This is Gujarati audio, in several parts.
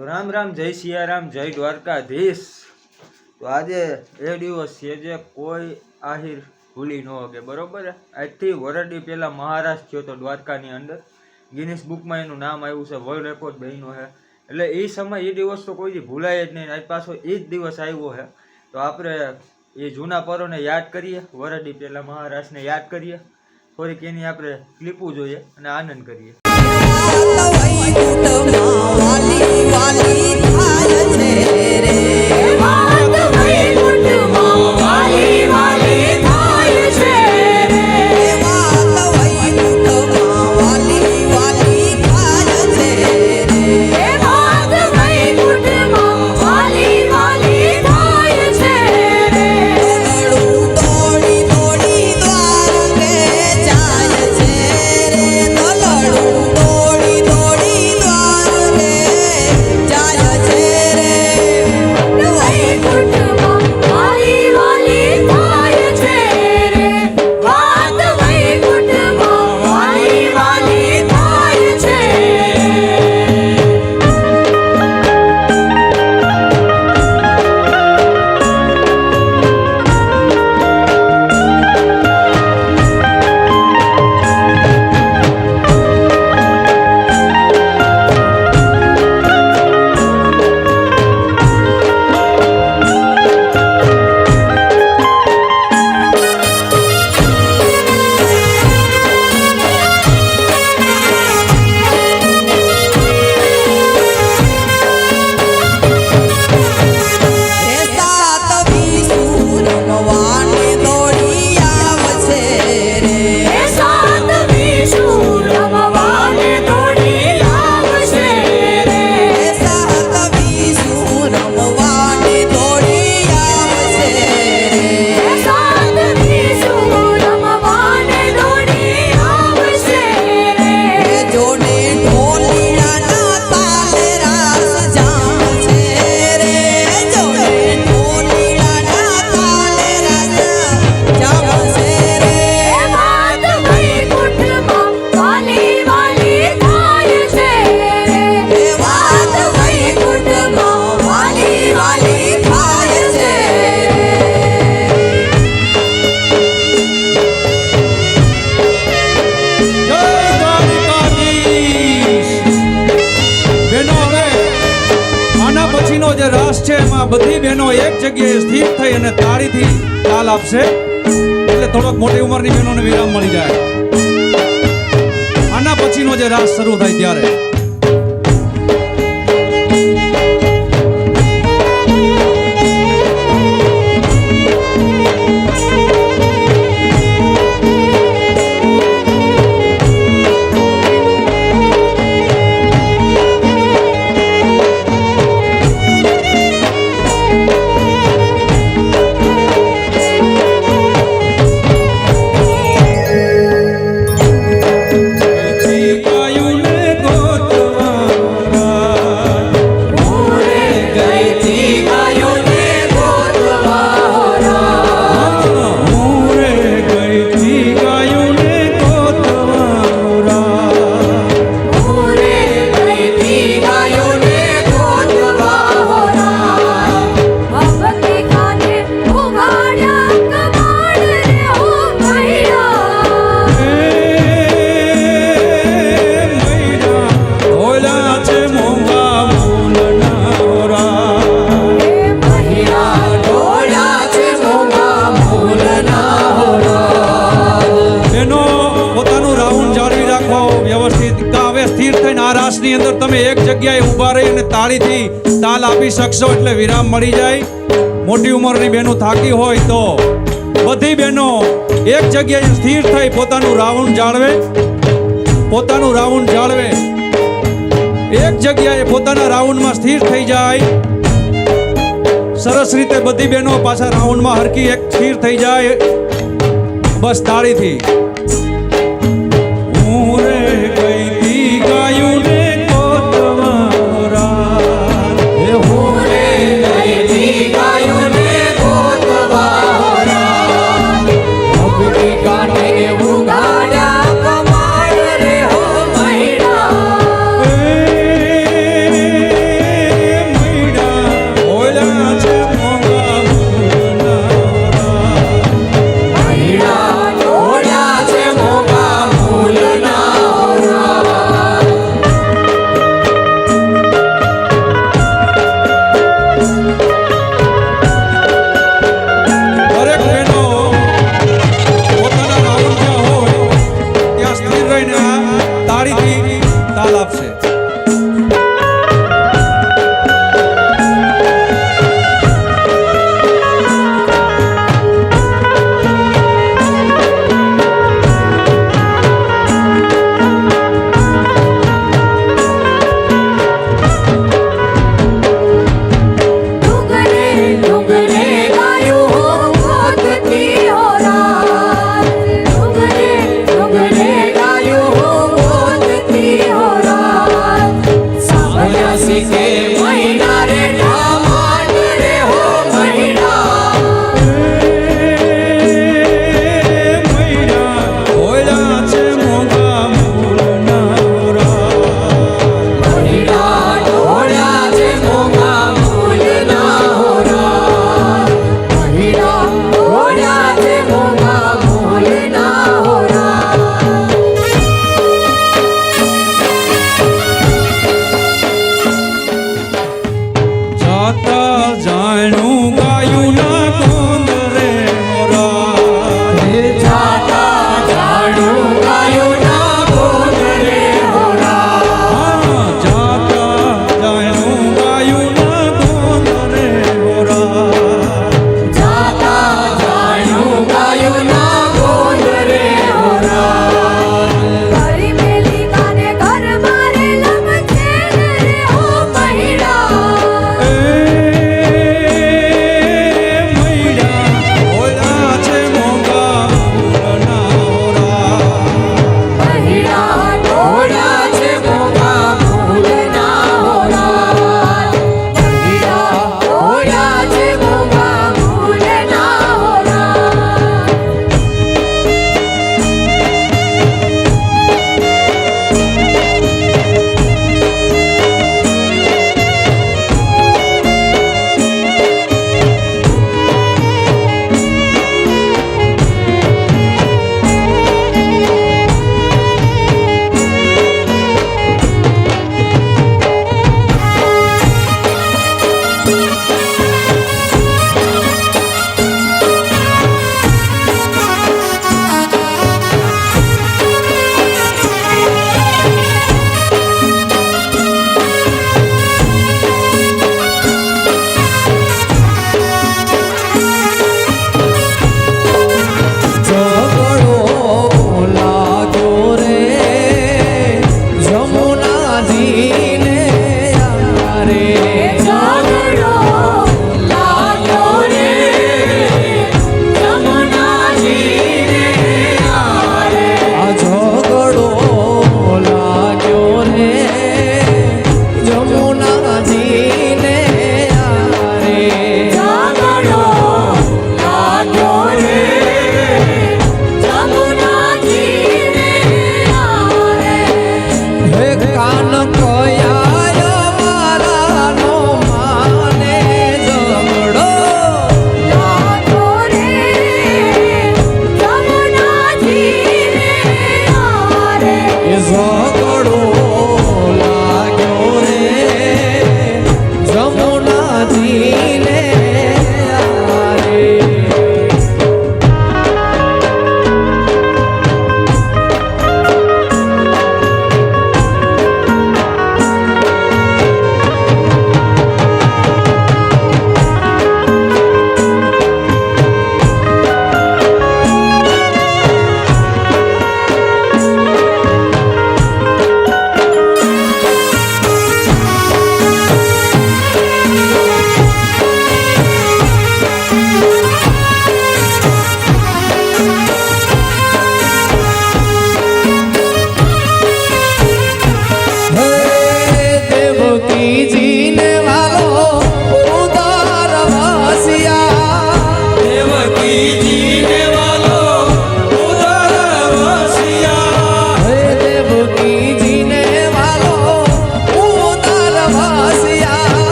તો રામ રામ, જય સિયારામ, જય દ્વારકાધીશ. તો આજે એ દિવસ છે જે કોઈ આહિર ભૂલી ન શકે, બરોબર? આજથી વરડી પહેલાં મહારાજ થયો હતો દ્વારકાની અંદર. ગિનિસ બુકમાં એનું નામ આવ્યું છે વર્લ્ડ રેકોર્ડ બન્યો છે. એટલે એ સમય એ દિવસ તો કોઈ દી ભૂલાય જ નહીં, આજ પાછો એ જ દિવસ આવ્યો છે. તો આપણે એ જૂના પરોને યાદ કરીએ, વરડી પહેલાં મહારાજને યાદ કરીએ. થોડીક એની આપણે ક્લિપું જોઈએ અને આનંદ કરીએ. You. આના જે રસ છે, એમાં બધી બહેનો એક જગ્યાએ સ્થિર થઈ અને તાળીથી તાલ આપશે. એટલે થોડોક મોટી ઉંમરની બહેનોને વિરામ મળી જાય. આના પછીનો જે રાસ શરૂ થાય ત્યારે તાળીથી તાલ આપી શકશો એટલે વિરામ મળી જાય. મોટી ઉંમરની બહેનો થાકી હોય તો બધી બહેનો એક જગ્યાએ સ્થિર થઈ પોતાનું રાઉન્ડ જાળવે. પોતાનું રાઉન્ડ જાળવે. એક જગ્યાએ પોતાના રાઉન્ડમાં સ્થિર થઈ જાય. સરસ રીતે બધી બહેનો પાછા રાઉન્ડમાં હરકી એક સ્થિર થઈ જાય. બસ તાળીથી.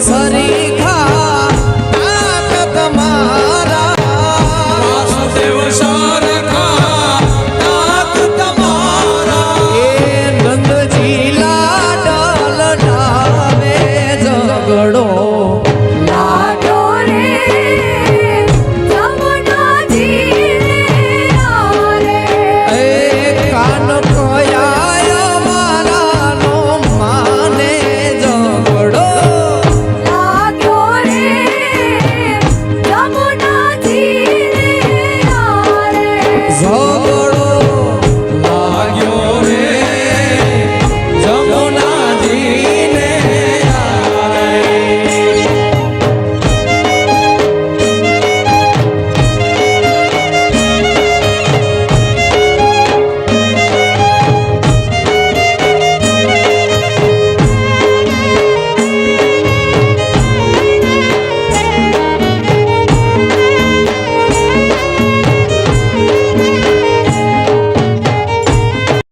সরি